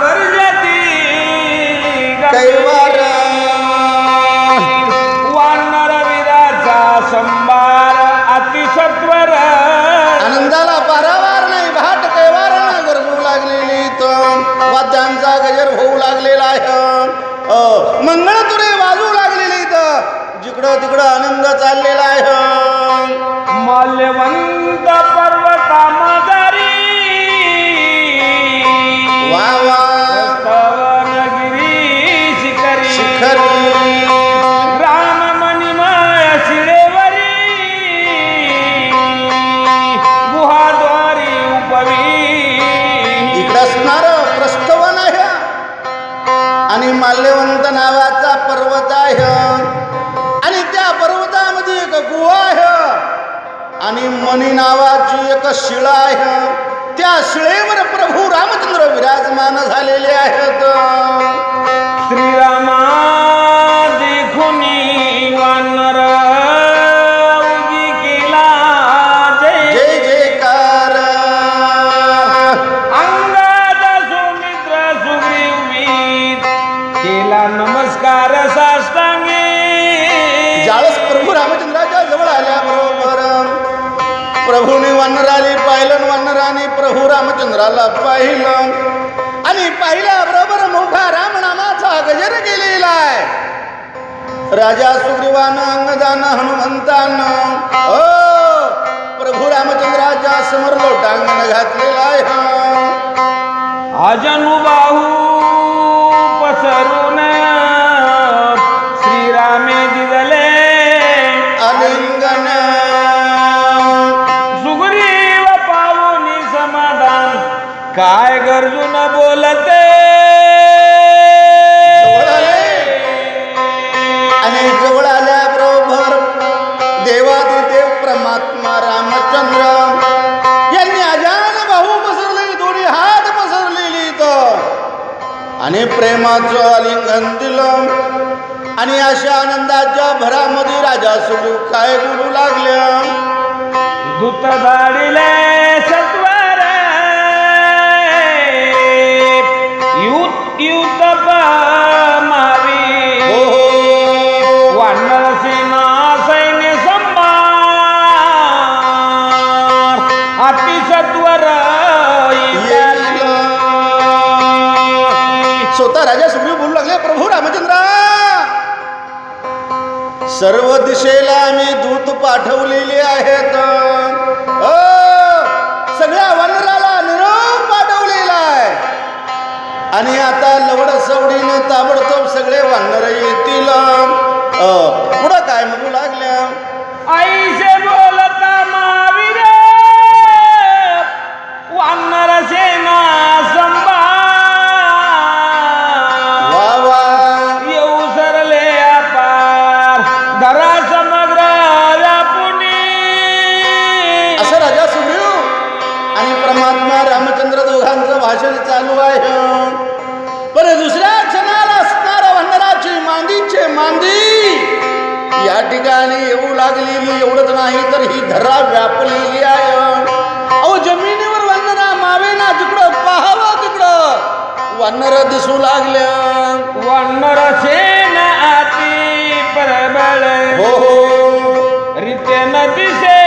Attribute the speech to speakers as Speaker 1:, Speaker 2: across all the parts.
Speaker 1: गरजती
Speaker 2: कैवार
Speaker 1: वानर विराचा संभार अतिसत्वर
Speaker 2: आनंदाला पारावार नाही भाट कैवार गरजू लागलेली तो वाद्यांचा गजर होऊ लागलेला आहे. अ, मंगळतुरे वाजू लागलेली तर. जिकडं तिकडं आनंद चाललेला आहे.
Speaker 1: माल्यवंत
Speaker 2: आणि मणी नावाची एक शिळा आहे. त्या शिळेवर प्रभू रामचंद्र विराजमान झालेले आहेत.
Speaker 1: श्रीरामा
Speaker 2: प्रभूने वनराली पाहिलं वनराने प्रभू रामचंद्राला पाहिलं. आणि पाहिल्याबरोबर मोठा रामनामाचा गजर केलेला आहे. राजा सुग्रीवानं अंगदानं हनुमंतानं हो प्रभू रामचंद्राच्या समोर लोटांगण घातलेला आहे.
Speaker 1: अजनुबाहू काय गरजून बोलते.
Speaker 2: आणि जवळ आल्याबरोबर देवादिदेव परमात्मा रामचंद्र यांनी अजान बाहू पसरलेली दोन्ही हात पसरलेली तर आणि प्रेमाचं आलिंगन दिलं. आणि अशा आनंदाच्या भरामध्ये राजा सुरू काय बोलू लागल्या?
Speaker 1: दूत धाडिले
Speaker 2: सर्व दिशेला आम्ही दूत पाठवलेली आहेत. अ, सगळ्या वनराला निरोप पाठवलेला आहे. आणि आता लवड सवडीनं ताबडतोब सगळे वानर येतील. अ, पुढं काय म्हणू लागल्या? आई ठिकाणी येऊ लागलेली एवढंच नाही तर ही धरा व्यापलेली आहे. अहो जमिनीवर वंदना मावेना तिकडं पाहावं तिकडं. वानर दिसू लागल्या.
Speaker 1: वानर सेना आती परबळ.
Speaker 2: हो हो.
Speaker 1: रितेन दिसे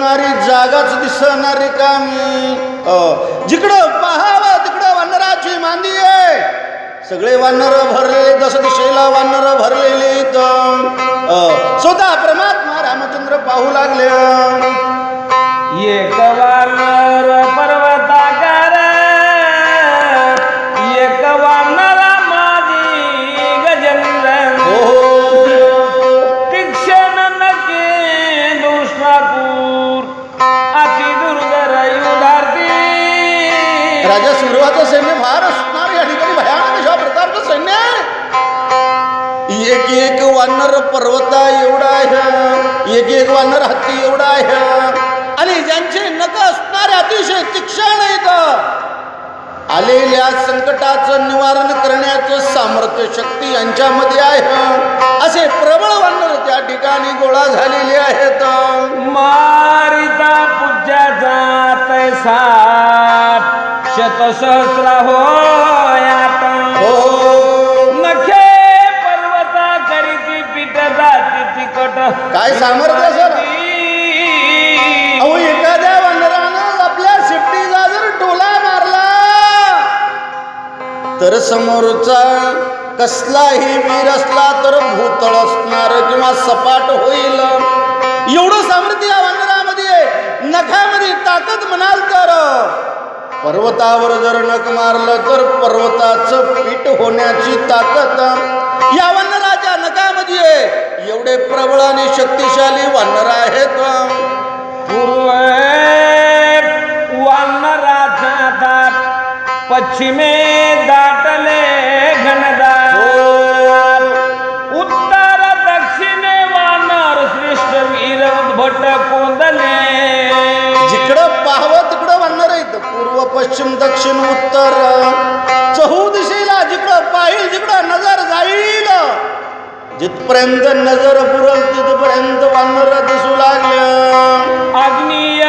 Speaker 2: करणारी जागाच दिसणारी कामी. जिकडं पाहावं तिकडं वानराची मांदी आहे. सगळे वानर भरलेले दस दिशेला वानर भरलेले अ, स्वतः परमात्मा रामचंद्र पाहू लागले. राजा सैन्य फार असणार या ठिकाणी. भयानक अशा प्रकारचं सैन्य एक एक वानर पर्वता एवढा आहे. एक एक वानर हत्ती एवढा आहे. आणि ज्यांचे नख असणारे अतिशय तीक्षण आहेत. आलेल्या संकटाचं निवारण करण्याचं सामर्थ्य शक्ती यांच्यामध्ये आहे. असे प्रबळ वानर त्या ठिकाणी गोळा झालेले आहेत.
Speaker 1: मारिता पूज्याचा तैसा शतसहस्र हो
Speaker 2: हो.
Speaker 1: नखे पर्वता करीती पीठ जाती तिकट
Speaker 2: काय सामर्थ्य सर? अहो एखाद्या वानरानं आपल्या शिफ्टीचा जर टोला मारला तर समोरचा कसलाही वीर असला तर भूतळ असणार किंवा सपाट होईल. एवढं सामर्थ्य या वानरामध्ये. नखामध्ये ताकद म्हणाल तर पर्वतावर जर नक मारलं तर पर्वताचं पीठ होण्याची ताकद. या वनराच्या नकामध्ये एवढे प्रबळ आणि शक्तिशाली वानर आहेत.
Speaker 1: वानराचा दाट पश्चिमे दाटले घनदार उत्तर दक्षिणे वानर श्रेष्ठ वीर
Speaker 2: भटको पश्चिम दक्षिण उत्तर. चहू दिशेला जिकडं पाहिल जिकडं नजर जाईल. जिथपर्यंत नजर पुरल तिथपर्यंत वानर दिसू लागल्या
Speaker 1: अग्नीय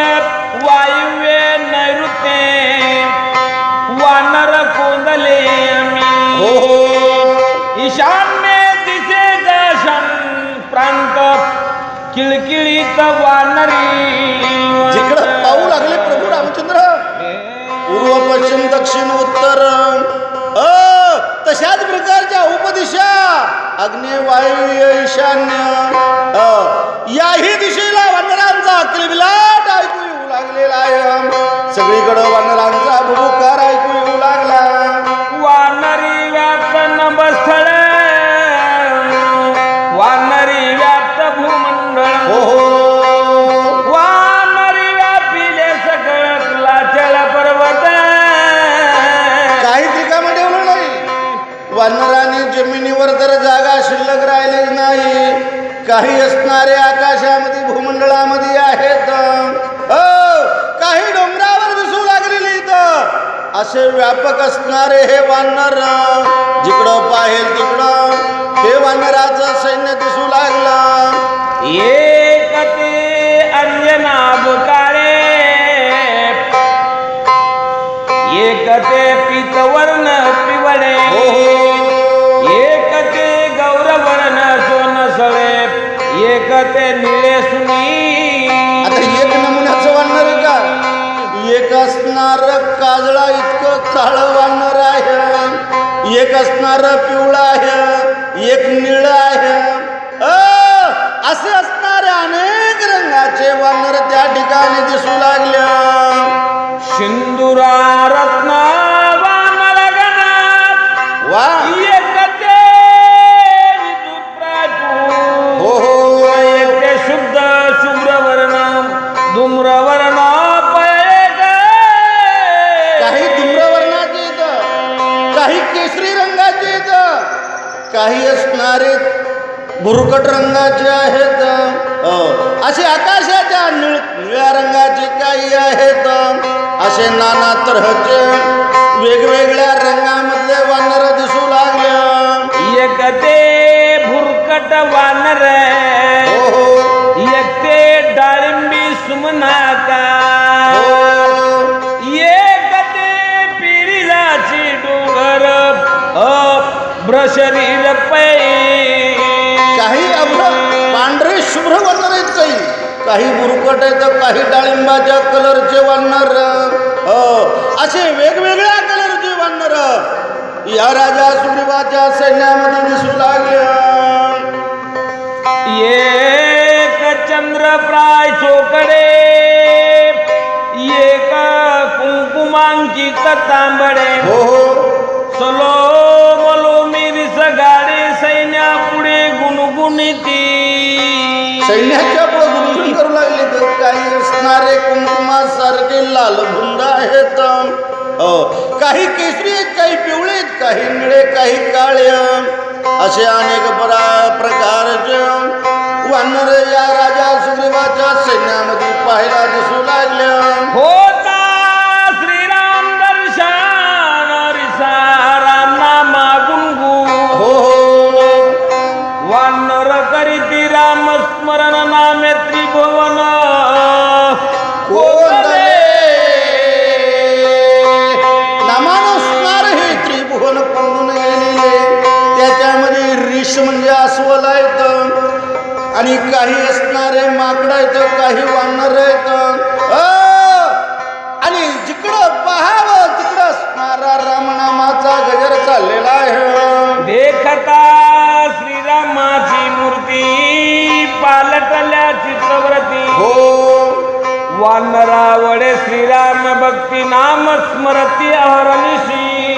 Speaker 1: वायुव्य नैऋत्य वानर कोंदले
Speaker 2: हो हो.
Speaker 1: ईशान्य दिशेचा शन प्रांत किळकिळीत वानरी.
Speaker 2: पूर्व पश्चिम दक्षिण उत्तर. अ तशाच प्रकारच्या उपदिशा. अग्नि वायू ईशान्य याही दिशेला वानरांचा किलबिलाट ऐकू येऊ लागलेला आहे. सगळीकडे वानरांचा भुकार ऐकू येऊ लागला.
Speaker 1: वानरी व्याप्त नभस्थळ वानरी व्याप्त भूमंडळ.
Speaker 2: हो हो. वानराने जमिनीवर तर जागा शिल्लक राहिलीच नाही काही असणारे आकाशामध्ये भूमंडळामध्ये आहेत. हो, काही डोंगरावर दिसू लागलेले इथं. असे व्यापक असणारे हे वानर जिकडं पाहेल तिकडं हे वानराचं सैन्य दिसू
Speaker 1: एक ते निळे सुनी
Speaker 2: आता एक नमुन्याचं वाढणार आहे का? एक असणार काजळा इतकं काळ वाढणार आहे. एक असणार पिवळा आहे. एक निळ आहे. असे असणारे अनेक रंगाचे वानर त्या ठिकाणी दिसू लागले. असे नाना तऱ्हेचे वेगवेगळ्या रंगामधले वानर दिसू लागले.
Speaker 1: एक ते भुरकट वानर
Speaker 2: हो
Speaker 1: एक ते डाळिंबी सुमनाका एक ते पिरिलाची डोंगर भ्रशरीर पै
Speaker 2: काही अभ्र पांढरे शुभ्र वानर आहेत काही काही बुरकट आहेत काही डाळिंबाच्या कलरचे वानर हो असे वेगवेगळ्या कलरचे वानर या राजा सुग्रीवाच्या सैन्यामध्ये दिसू लागले
Speaker 1: एक चंद्रप्राय चोकडे एक कुंकुमांकित तांबडे
Speaker 2: हो हो.
Speaker 1: सलो मलो मिरिस गाडी सैन्या पुढे गुणगुणिती.
Speaker 2: सैन्याच्या काही कुंकुमासारखे लाल भुंड आहेत. काही केसरी आहेत काही पिवळे आहेत काही निळे काही काळे. असे अनेक बरा प्रकारचे वानर या राजा सुग्रीवाच्या सैन्यामध्ये पाहायला दिसू लागले आणि काही असणारे माकडं येतं काही वानर येतं आणि जिकडं पाहावं तिकडं असणारा रामनामाचा गजर चाललेला आहे.
Speaker 1: देखता श्रीरामाची मूर्ती पालटल्या चित्रव्रती.
Speaker 2: हो.
Speaker 1: वानरावडे श्रीराम भक्ती नाम स्मरती अहरनिशी.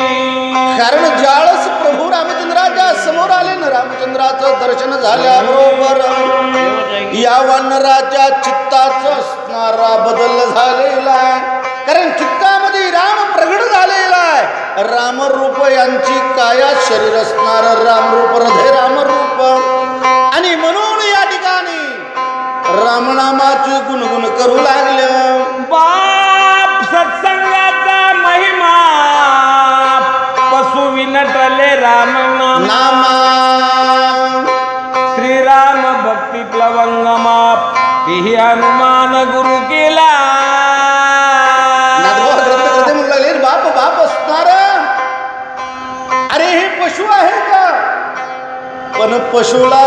Speaker 2: कारण ज्यावेळेस प्रभू रामचंद्राच्या समोर आले ना दर्शन झाल्याबरोबर या वानराच्या चित्ताच असणारा बदल झालेला आहे. कारण चित्तामध्ये राम प्रगट झालेला आहे. रामरूप यांची काया शरीर असणार रामरूप हृदय रामरूप. आणि म्हणून या ठिकाणी रामनामाची गुणगुण करू लागल्या
Speaker 1: बाप सत्संगाचा
Speaker 2: पशुला